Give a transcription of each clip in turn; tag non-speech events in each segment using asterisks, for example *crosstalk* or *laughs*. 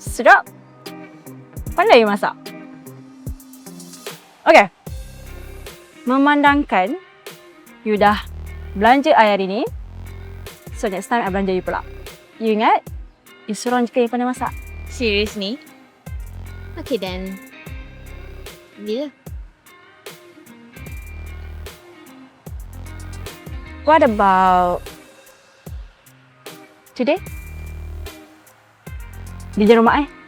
Sedap. Pandai masak. Okay. Memandangkan you dah belanja I hari ni. So next time I belanja you pula. You ingat? You suruh je yang pandai masak. Seriously? Okay then. Deal. What about today? Di rumah I.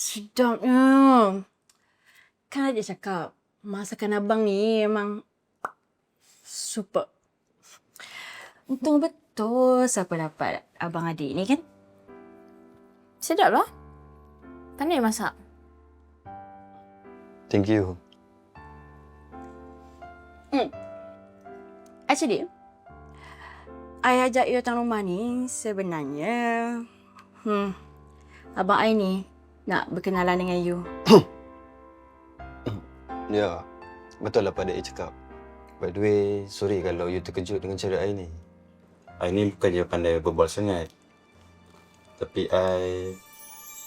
Sedapnya. Kan aja cakap, masakan abang ni memang super. Untung betul siapa dapat abang adik ni kan? Sedap lah. Pandai masak. Thank you. Actually, I ajak you datang rumah ni sebenarnya hmm, abang I ni nak berkenalan dengan you. Ya, betul lah pada I cakap. By the way, sorry kalau you terkejut dengan cara I ni. I ni bukan je pandai berbual sangat. Tapi I,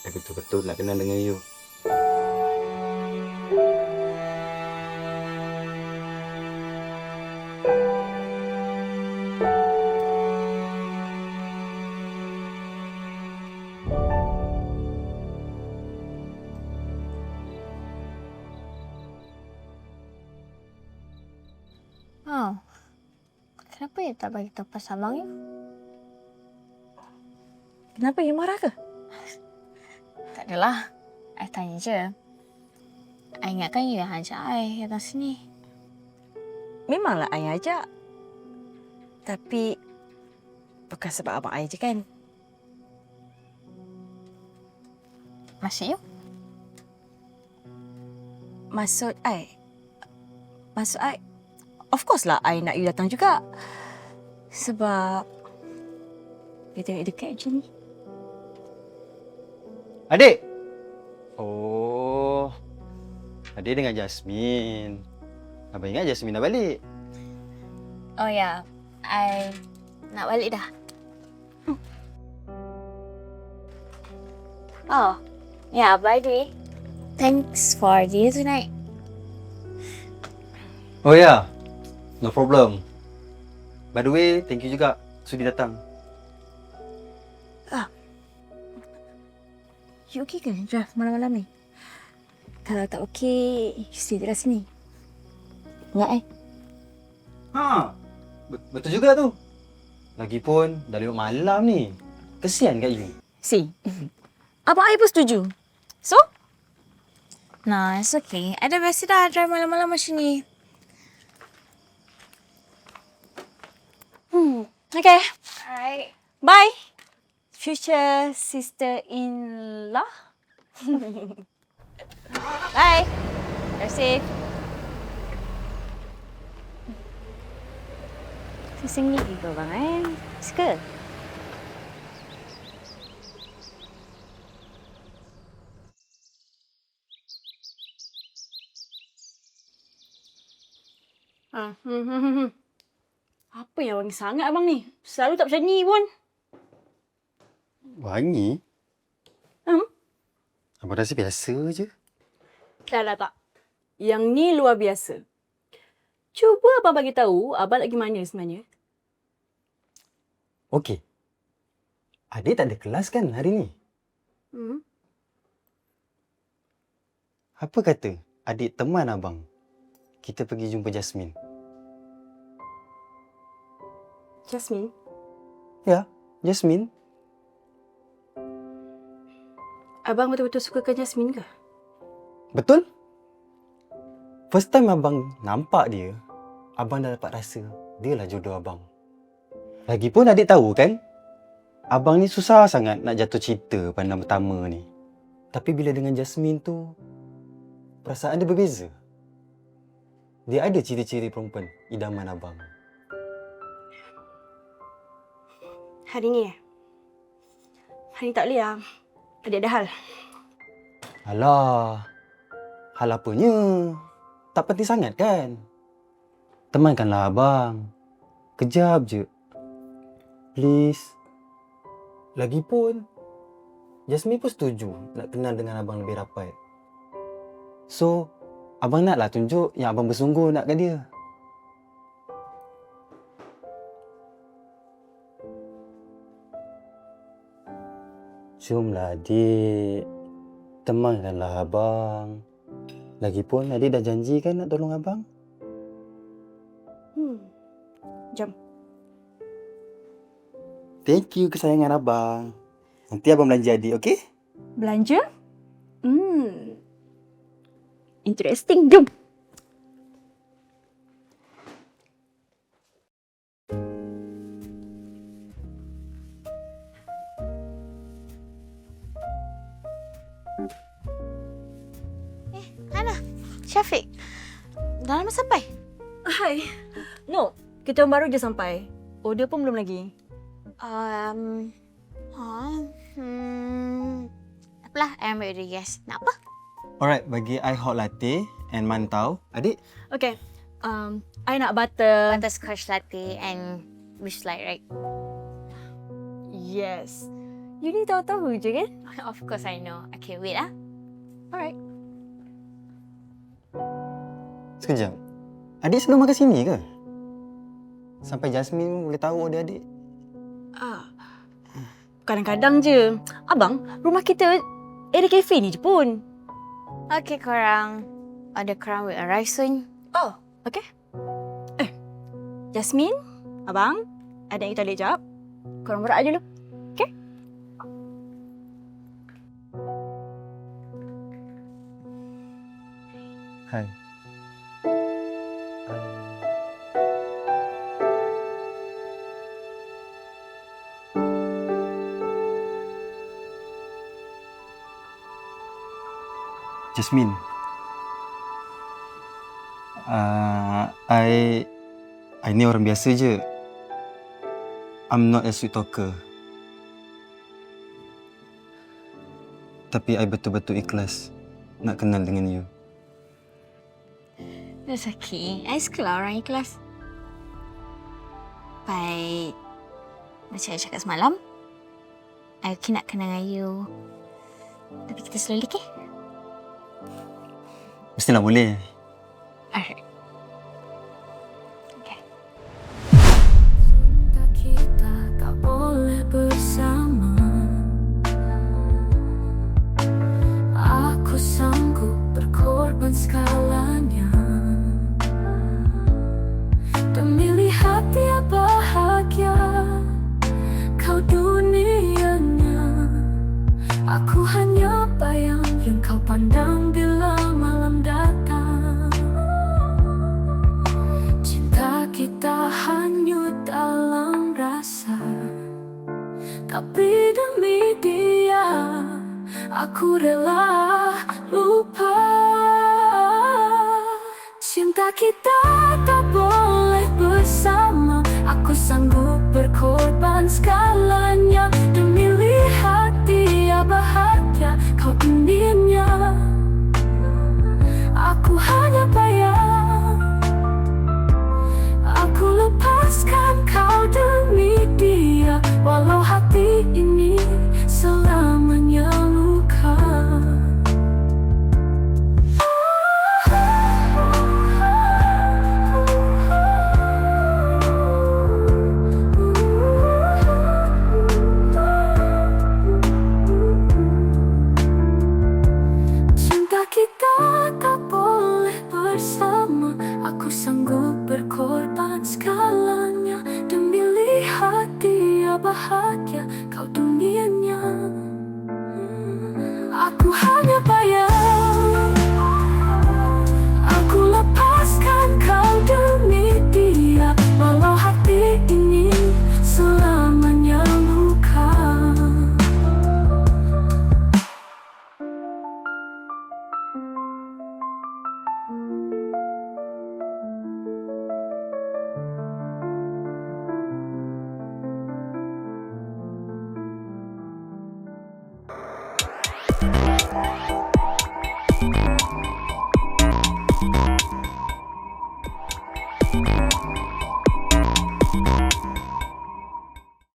I betul-betul nak kenal dengan you. Ya tak bagi tahu pasal abang you? Kenapa you marah ke? *laughs* Tak adalah. I tanya je. I ingatkan you yang ajak I datang sini. Memanglah I ajak. Tapi bukan sebab abang I je kan? Maksud you? Maksud I? Maksud I? Of course lah I nak you datang juga. Sebab dia tengok dekat je ni. Adik! Oh, adik dengan Jasmine. Abang ingat Jasmine dah balik. Oh ya. I nak balik dah. Oh. Yeah, by the way. Thanks for dinner tonight. Oh ya, yeah. no problem. By the way, thank you juga sudi datang. You okey ke drive malam-malam ni? Kalau tak okey, stay dekat sini. Ingat eh? Ha, bet- betul juga tu. Lagipun dah lewat malam ni. Kesian kat you. Si. *laughs* Abang I pun setuju. So? Nah, it's okay. I dah biasa dah drive malam-malam macam ni. Hmm. Okay. Alright. Bye. Future sister-in-law. *laughs* Bye. Drive safe. Sing lagi kau bang eh? Suka? Ah, hmm, hmm, hmm, hmm. Apa yang wangi sangat abang ni? Selalu tak macam ni pun. Wangi? Hmm? Abang rasa biasa je. Dah lah tak. Yang ni luar biasa. Cuba abang bagi tahu abang lagi mana sebenarnya. Okey. Adik tak ada kelas kan hari ni? Hmm? Apa kata adik teman abang? Kita pergi jumpa Jasmine. Jasmine? Ya, Jasmine. Abang betul-betul sukakan Jasmine ke? Betul? First time abang nampak dia, abang dah dapat rasa dia lah jodoh abang. Lagipun adik tahu kan, abang ni susah sangat nak jatuh cinta pandang pertama ni. Tapi bila dengan Jasmine tu, perasaan dia berbeza. Dia ada ciri-ciri perempuan idaman abang. Hari ni eh? Hari ni tak boleh lah. Adik ada hal. Alah, hal apanya? Tak penting sangat kan? Temankanlah abang. Kejap je. Please. Lagipun, Jasmine pun setuju nak kenal dengan abang lebih rapat. So, abang naklah tunjuk yang abang bersungguh nak kat dia. Jomlah adik. Temankanlah abang. Lagipun adik dah janji kan nak tolong abang? Hmm. Jom. Thank you kesayangan abang. Nanti abang belanja adik, okey? Belanja? Hmm. Interesting. Jom. Syafiq. Dah lama sampai? Hai. No, kita baru je sampai. Order pun belum lagi. Um, ha, hmm. Apalah, I ambil order guys. Nak apa? Alright, bagi I hot latte and mantau. Adik, Okay. Um, I nak butter. Butterscotch latte and wish light, right? Yes. You ni tahu-tahu je kan? *laughs* Of course I know. Okay, wait ah. Alright. Sekejap. Adik selalu makan sini ke? Sampai Jasmine boleh tahu order adik. Ah. Kadang-kadang je. Abang, rumah kita area cafe ni je pun. Okay, korang. Order korang will arrive soon. Oh, okay. Eh, Jasmine, abang, ada yang kita boleh jawab. Korang berak je dulu. Okay? Hai. Jasmine. Uh, I I ni orang biasa je. I'm not a sweet talker. Tapi I betul-betul ikhlas nak kenal dengan you. That's okay. I suka lah orang ikhlas. Baik. Macam I cakap semalam. I okay nak kenal dengan you. Tapi kita slowly, okay? Mestilah boleh. Alright. Okay. Cinta kita tak boleh bersama Aku sanggup berkorban segalanya Demi lihat dia bahagia Kau dunianya Aku hanya bayang yang kau pandang bila Tapi demi dia Aku rela lupa. Cinta kita tak boleh bersama. Aku sanggup berkorban segalanya Aku hanya